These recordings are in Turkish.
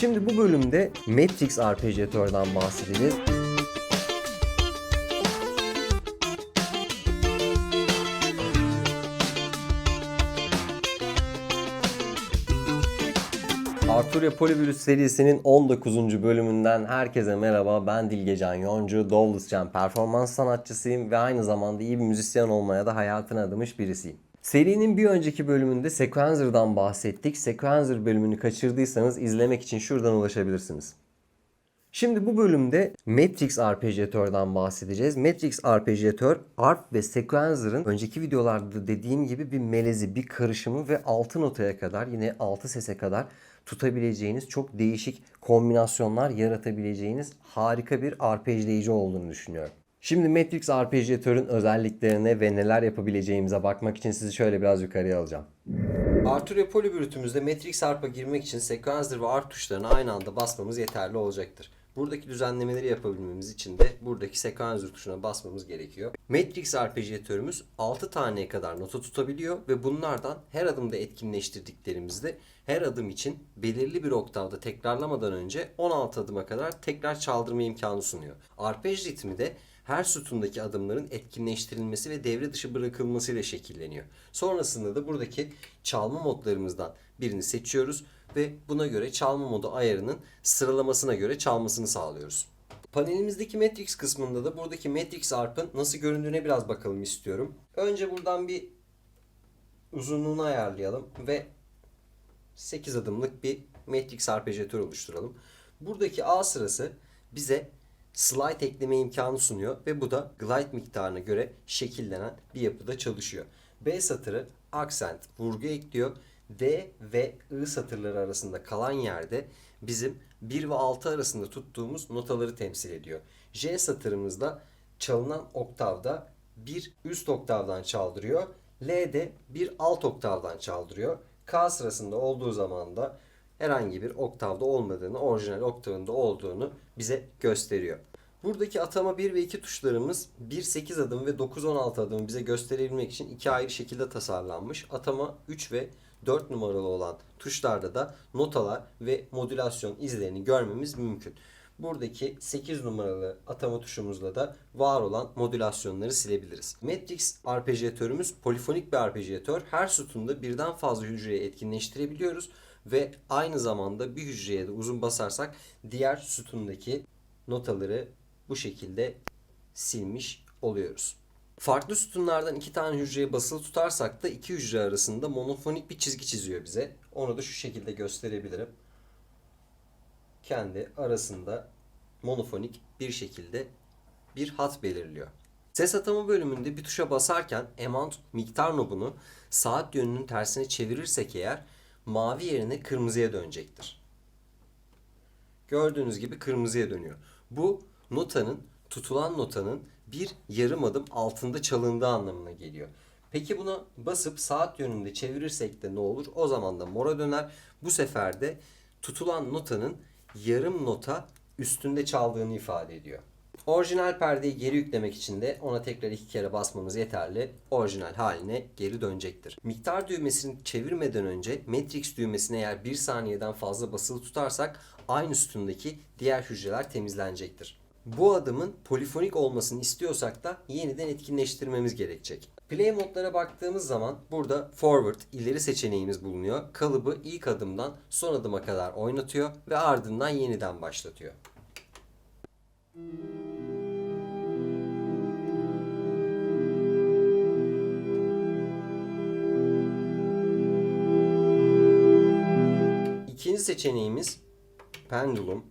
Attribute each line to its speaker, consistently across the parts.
Speaker 1: Şimdi bu bölümde Matrix arpejatörden bahsedeceğiz. Arturia Polyvirus serisinin 19. bölümünden herkese merhaba. Ben Dilgecan Yoncu, Dovluscan performans sanatçısıyım ve aynı zamanda iyi bir müzisyen olmaya da hayatını adamış birisiyim. Serinin bir önceki bölümünde Sequenzer'dan bahsettik. Sequenzer bölümünü kaçırdıysanız izlemek için şuradan ulaşabilirsiniz. Şimdi bu bölümde Matrix arpejatörden bahsedeceğiz. Matrix arpejatör, arp ve sequenzer'ın önceki videolarda dediğim gibi bir melezi, bir karışımı ve altı notaya kadar yine altı sese kadar tutabileceğiniz çok değişik kombinasyonlar yaratabileceğiniz harika bir arpejleyici olduğunu düşünüyorum. Şimdi Matrix arpejatörün özelliklerine ve neler yapabileceğimize bakmak için sizi şöyle biraz yukarıya alacağım. Arturia Polybrutum'uzda Matrix Arp'a girmek için Sequencer ve Arp tuşlarına aynı anda basmamız yeterli olacaktır. Buradaki düzenlemeleri yapabilmemiz için de buradaki Sequencer tuşuna basmamız gerekiyor. Matrix arpejatörümüz 6 taneye kadar nota tutabiliyor ve bunlardan her adımda etkinleştirdiklerimizde her adım için belirli bir oktavda tekrarlamadan önce 16 adıma kadar tekrar çaldırma imkanı sunuyor. Arpej ritmi de her sütundaki adımların etkinleştirilmesi ve devre dışı bırakılmasıyla şekilleniyor. Sonrasında da buradaki çalma modlarımızdan birini seçiyoruz ve buna göre çalma modu ayarının sıralamasına göre çalmasını sağlıyoruz. Panelimizdeki Matrix kısmında da buradaki Matrix Arp'ın nasıl göründüğüne biraz bakalım istiyorum. Önce buradan bir uzunluğunu ayarlayalım ve 8 adımlık bir Matrix arpejatör oluşturalım. Buradaki A sırası bize slide ekleme imkanı sunuyor ve bu da glide miktarına göre şekillenen bir yapıda çalışıyor. B satırı accent, vurgu ekliyor. D ve I satırları arasında kalan yerde bizim 1 ve 6 arasında tuttuğumuz notaları temsil ediyor. J satırımızda çalınan oktavda bir üst oktavdan çaldırıyor. L de bir alt oktavdan çaldırıyor. K sırasında olduğu zaman da herhangi bir oktavda olmadığını, orijinal oktavında olduğunu bize gösteriyor. Buradaki atama 1 ve 2 tuşlarımız 1-8 adım ve 9-16 adımı bize gösterebilmek için iki ayrı şekilde tasarlanmış. Atama 3 ve 4 numaralı olan tuşlarda da notalar ve modülasyon izlerini görmemiz mümkün. Buradaki 8 numaralı atama tuşumuzla da var olan modülasyonları silebiliriz. Matrix arpejatörümüz polifonik bir arpejatör. Her sütunda birden fazla hücreye etkinleştirebiliyoruz ve aynı zamanda bir hücreye de uzun basarsak diğer sütundaki notaları bu şekilde silmiş oluyoruz. Farklı sütunlardan iki tane hücreye basılı tutarsak da iki hücre arasında monofonik bir çizgi çiziyor bize. Onu da şu şekilde gösterebilirim. Kendi arasında monofonik bir şekilde bir hat belirliyor. Ses atama bölümünde bir tuşa basarken amount miktar nobunu saat yönünün tersine çevirirsek eğer mavi yerine kırmızıya dönecektir. Gördüğünüz gibi kırmızıya dönüyor. Bu notanın tutulan notanın bir yarım adım altında çalındığı anlamına geliyor. Peki buna basıp saat yönünde çevirirsek de ne olur? O zaman da mora döner. Bu sefer de tutulan notanın yarım nota üstünde çaldığını ifade ediyor. Orijinal perdeyi geri yüklemek için de ona tekrar iki kere basmamız yeterli. Orijinal haline geri dönecektir. Miktar düğmesini çevirmeden önce Matrix düğmesine eğer bir saniyeden fazla basılı tutarsak aynı sütundaki diğer hücreler temizlenecektir. Bu adımın polifonik olmasını istiyorsak da yeniden etkinleştirmemiz gerekecek. Play modlara baktığımız zaman burada forward ileri seçeneğimiz bulunuyor. Kalıbı ilk adımdan son adıma kadar oynatıyor ve ardından yeniden başlatıyor. İkinci seçeneğimiz pendulum,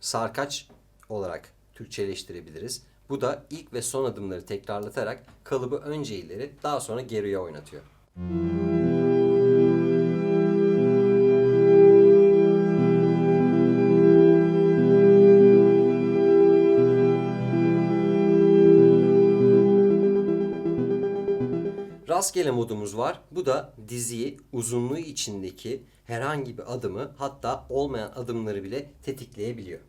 Speaker 1: sarkaç olarak Türkçeleştirebiliriz. Bu da ilk ve son adımları tekrarlatarak kalıbı önce ileri daha sonra geriye oynatıyor. Rastgele modumuz var. Bu da diziyi uzunluğu içindeki herhangi bir adımı hatta olmayan adımları bile tetikleyebiliyor.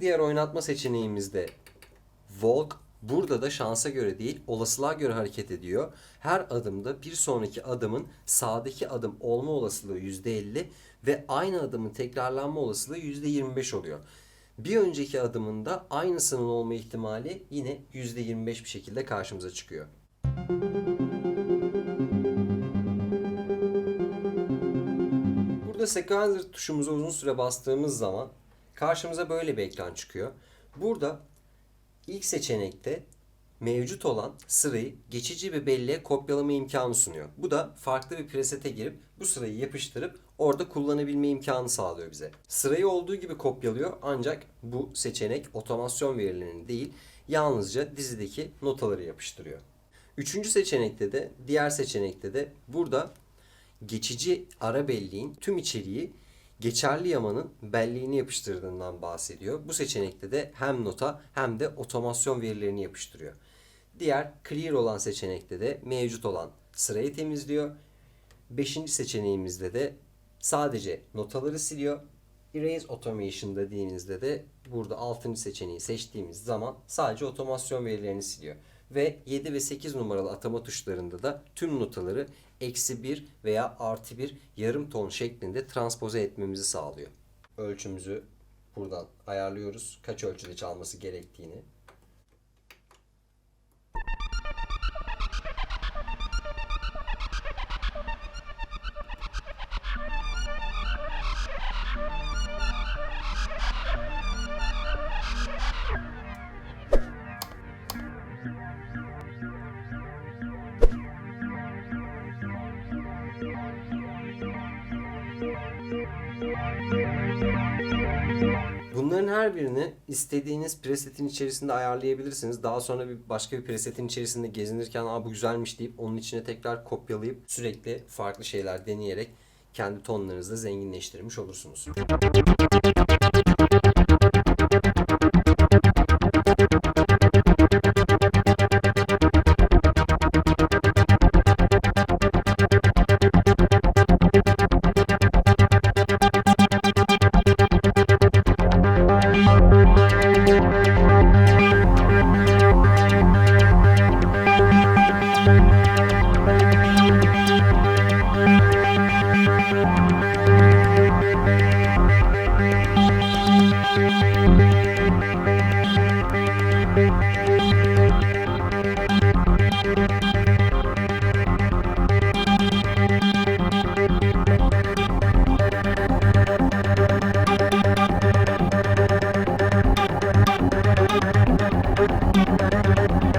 Speaker 1: Diğer oynatma seçeneğimiz de Volk Burada da şansa göre değil, olasılığa göre hareket ediyor. Her adımda bir sonraki adımın sağdaki adım olma olasılığı %50 ve aynı adımın tekrarlanma olasılığı %25 oluyor. Bir önceki adımında aynısının olma ihtimali yine %25 bir şekilde karşımıza çıkıyor. Burada sequencer tuşumuza uzun süre bastığımız zaman karşımıza böyle bir ekran çıkıyor. Burada ilk seçenekte mevcut olan sırayı geçici bir belleğe kopyalama imkanı sunuyor. Bu da farklı bir presete girip bu sırayı yapıştırıp orada kullanabilme imkanı sağlıyor bize. Sırayı olduğu gibi kopyalıyor ancak bu seçenek otomasyon verilerini değil yalnızca dizideki notaları yapıştırıyor. Üçüncü seçenekte de diğer seçenekte de burada geçici ara belleğin tüm içeriği geçerli yamanın belleğini yapıştırdığından bahsediyor. Bu seçenekte de hem nota hem de otomasyon verilerini yapıştırıyor. Diğer clear olan seçenekte de mevcut olan sırayı temizliyor. Beşinci seçeneğimizde de sadece notaları siliyor. Erase Automation dediğinizde de burada 6. seçeneği seçtiğimiz zaman sadece otomasyon verilerini siliyor. Ve 7 ve 8 numaralı atama tuşlarında da tüm notaları eksi 1 veya artı 1 yarım ton şeklinde transpoze etmemizi sağlıyor. Ölçümüzü buradan ayarlıyoruz. Kaç ölçüde çalması gerektiğini. Her birini istediğiniz presetin içerisinde ayarlayabilirsiniz. Daha sonra bir başka bir presetin içerisinde gezinirken Aa, bu güzelmiş deyip onun içine tekrar kopyalayıp sürekli farklı şeyler deneyerek kendi tonlarınızı zenginleştirmiş olursunuz. Música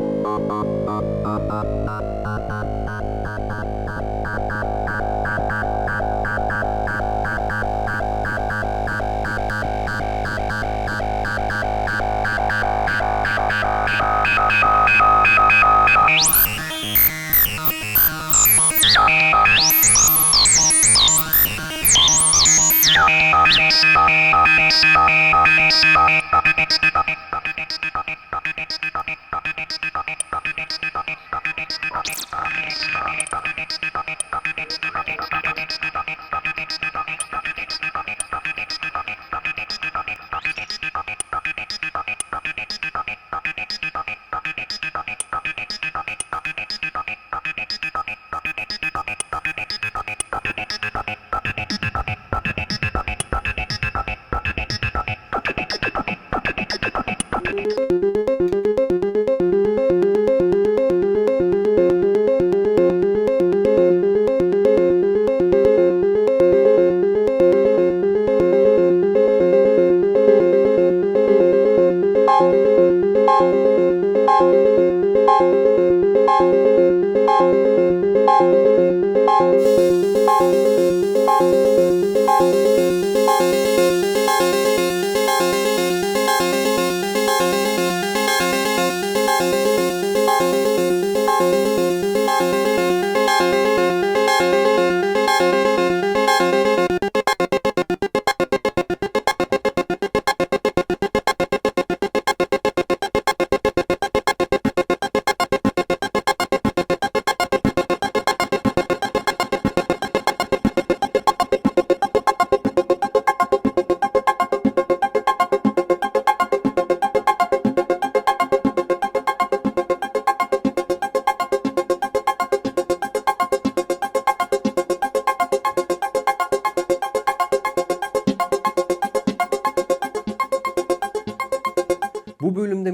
Speaker 1: Thank you.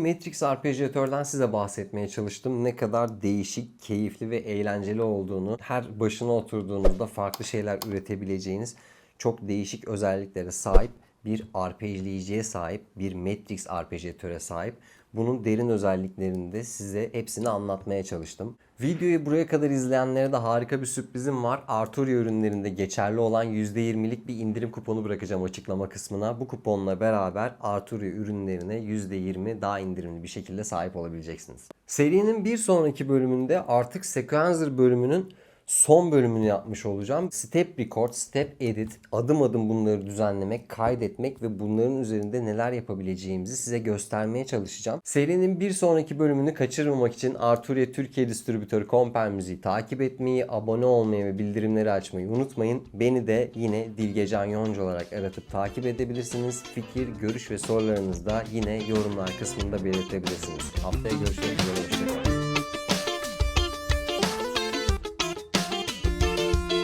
Speaker 1: Matrix Arpejiyatör'den size bahsetmeye çalıştım. Ne kadar değişik, keyifli ve eğlenceli olduğunu, her başına oturduğunuzda farklı şeyler üretebileceğiniz çok değişik özelliklere sahip bir arpejleyiciye sahip, bir Matrix arpejiyatöre sahip. Bunun derin özelliklerini de size hepsini anlatmaya çalıştım. Videoyu buraya kadar izleyenlere de harika bir sürprizim var. Arturia ürünlerinde geçerli olan %20'lik bir indirim kuponu bırakacağım açıklama kısmına. Bu kuponla beraber Arturia ürünlerine %20 daha indirimli bir şekilde sahip olabileceksiniz. Serinin bir sonraki bölümünde artık Sequencer bölümünün son bölümünü yapmış olacağım. Step record, step edit, adım adım bunları düzenlemek, kaydetmek ve bunların üzerinde neler yapabileceğimizi size göstermeye çalışacağım. Serinin bir sonraki bölümünü kaçırmamak için Arturia Türkiye Distribütörü Komper Müziği takip etmeyi, abone olmayı ve bildirimleri açmayı unutmayın. Beni de yine Dilgecan Yonca olarak aratıp takip edebilirsiniz. Fikir, görüş ve sorularınızı da yine yorumlar kısmında belirtebilirsiniz. Haftaya görüşmek üzere.